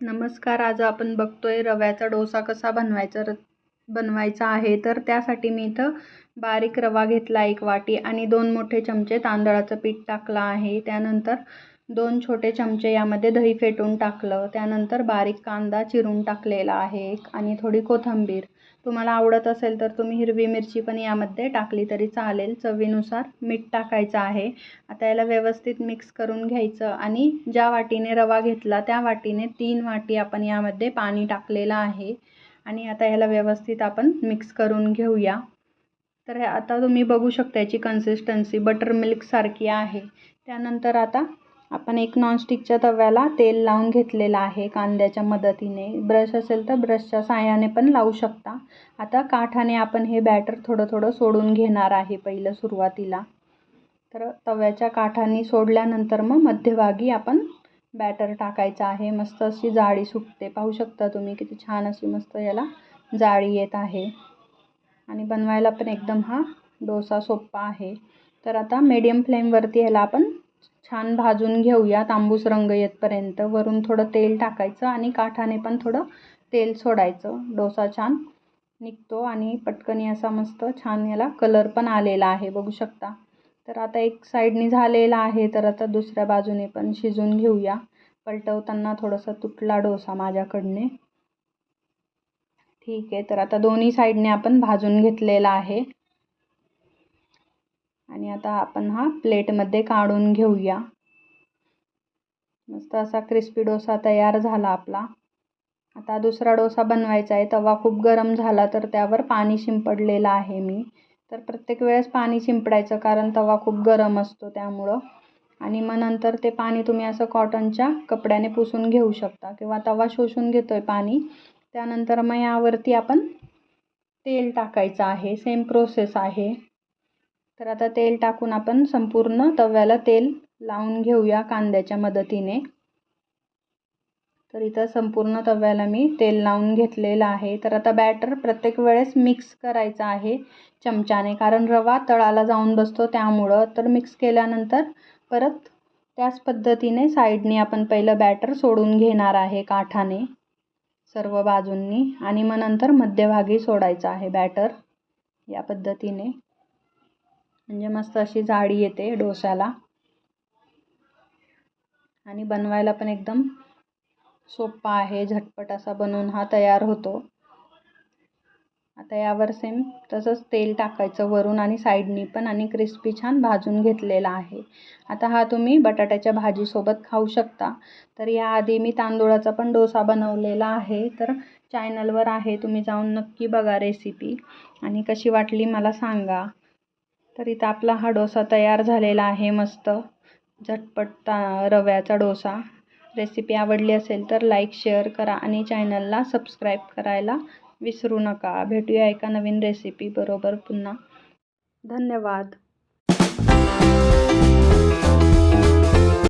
नमस्कार आज आपण बघतोय रव्याचा डोसा कसा बनवायचा र बनवायचा आहे. तर त्यासाठी मी इथं बारीक रवा घेतला एक वाटी आणि दोन मोठे चमचे तांदळाचं पीठ टाकलं आहे. त्यानंतर दोन छोटे चमचे यामध्ये दही फेटून टाकलं. त्यानंतर बारीक कांदा चिरून टाकलेला आहे. एक आणि थोडी कोथिंबीर. तुम्हाला आवडत असेल तर तुम्ही हिरवी मिरची पण यामध्ये टाकली तरी चालेल. चवीनुसार मीठ टाकायचं आहे. आता याला व्यवस्थित मिक्स करून घ्यायचं आणि ज्या वाटीने रवा घेतला त्या वाटीने तीन वाटी आपण यामध्ये पाणी टाकलेलं आहे. आणि आता याला व्यवस्थित आपण मिक्स करून घेऊया. तर आता तुम्ही बघू शकता याची कन्सिस्टन्सी बटर मिल्कसारखी आहे. त्यानंतर आता आपण एक नॉनस्टिकच्या तव्याला तेल लावून घेतलेलं आहे कांद्याच्या मदतीने. ब्रश असेल तर ब्रशच्या साह्याने पण लावू शकता. आता काठाने आपण हे बॅटर थोडं थोडं सोडून घेणार आहे पहिलं सुरुवातीला. तर तव्याच्या काठाने सोडल्यानंतर मग मध्यभागी आपण बॅटर टाकायचं आहे. मस्त अशी जाळी सुटते पाहू शकता तुम्ही किती छान अशी मस्त याला जाळी येत आहे. आणि बनवायला पण एकदम हा डोसा सोप्पा आहे. तर आता मीडियम फ्लेमवरती ह्याला आपण छान भाजून घेऊया तांबूस रंग येतपर्यंत. वरून थोडं तेल टाकायचं आणि काठाने पण थोडं तेल सोडायचं. डोसा छान निघतो आणि पटकनी असा मस्त छान याला कलर पण आलेला आहे बघू शकता. तर आता एक साईडनी झालेला आहे तर आता दुसऱ्या बाजूने पण शिजून घेऊया. पलटवताना थोडासा तुटला डोसा माझ्याकडने. ठीक आहे तर आता दोन्ही साईडने आपण भाजून घेतलेला आहे. आणि आता आपण हा प्लेटमध्ये काढून घेऊया. मस्त असा क्रिस्पी डोसा तयार झाला आपला. आता दुसरा डोसा बनवायचा आहे. तवा खूप गरम झाला तर त्यावर पाणी शिंपडलेलं आहे मी. तर प्रत्येक वेळेस पाणी शिंपडायचं कारण तवा खूप गरम असतो त्यामुळं. आणि मग नंतर ते पाणी तुम्ही असं कॉटनच्या कपड्याने पुसून घेऊ शकता किंवा तवा शोषून घेतो आहे पाणी. त्यानंतर मग यावरती आपण तेल टाकायचं आहे. सेम प्रोसेस आहे. तर आता तेल टाकून आपण संपूर्ण तव्याला तेल लावून घेऊया कांद्याच्या मदतीने. तर इथं संपूर्ण तव्याला मी तेल लावून घेतलेलं आहे. तर आता बॅटर प्रत्येक वेळेस मिक्स करायचं आहे चमच्याने कारण रवा तळाला जाऊन बसतो त्यामुळं. तर मिक्स केल्यानंतर परत त्याच पद्धतीने साईडने आपण पहिलं बॅटर सोडून घेणार आहे काठाने सर्व बाजूंनी. आणि मग नंतर मध्यभागी सोडायचं आहे बॅटर या पद्धतीने. म्हणजे मस्त अशी जाडी येते डोश्याला आणि बनवायला पण एकदम सोपा आहे झटपट असा बनवून हा तयार होतो. आता यावर सेम तसंच तेल टाकायचं वरून आणि साईडनी पण आणि क्रिस्पी छान भाजून घेतलेला आहे. आता हा तुम्ही बटाट्याच्या भाजीसोबत खाऊ शकता. तर याआधी मी तांदूळाचा पण डोसा बनवलेला आहे. तर चॅनलवर आहे तुम्ही जाऊन नक्की बघा रेसिपी आणि कशी वाटली मला सांगा. तर इथं आपला हा डोसा तयार झालेला आहे मस्त. झटपट ता रव्याचा डोसा. रेसिपी आवडली असेल तर लाईक शेअर करा आणि चॅनलला सबस्क्राईब करायला विसरू नका. भेटूया एका नवीन रेसिपी बरोबर पुन्हा. धन्यवाद.